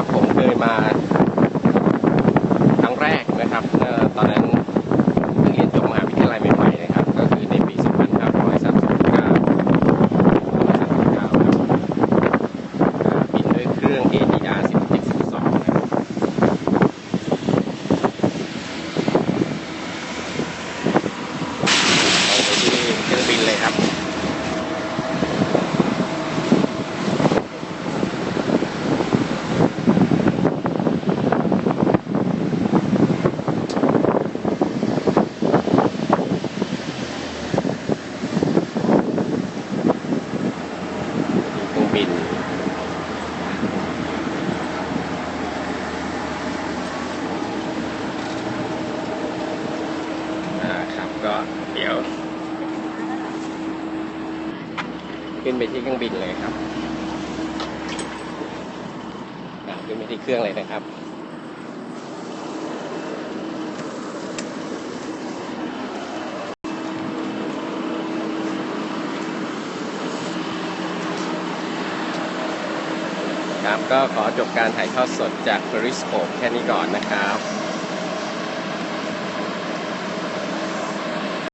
ครับ ผมเคยมาครั้งแรกนะครับเอ่อตอนนั้นเพิ่งเรียนจบมหาวิทยาลัยใหม่ๆนะครับ ก็คือในปี 2539บินด้วยเครื่อง ATR 1712นะครับไปที่เครื่องบินเลยครับ เครื่องบิน อ่าครับ ก็เดี๋ยว ขึ้นไปที่เครื่องบินเลยครับขึ้นไปที่เครื่องเลยนะครับครับก็ขอจบการถ่ายทอดสดจาก Periscope แค่นี้ก่อนนะครับ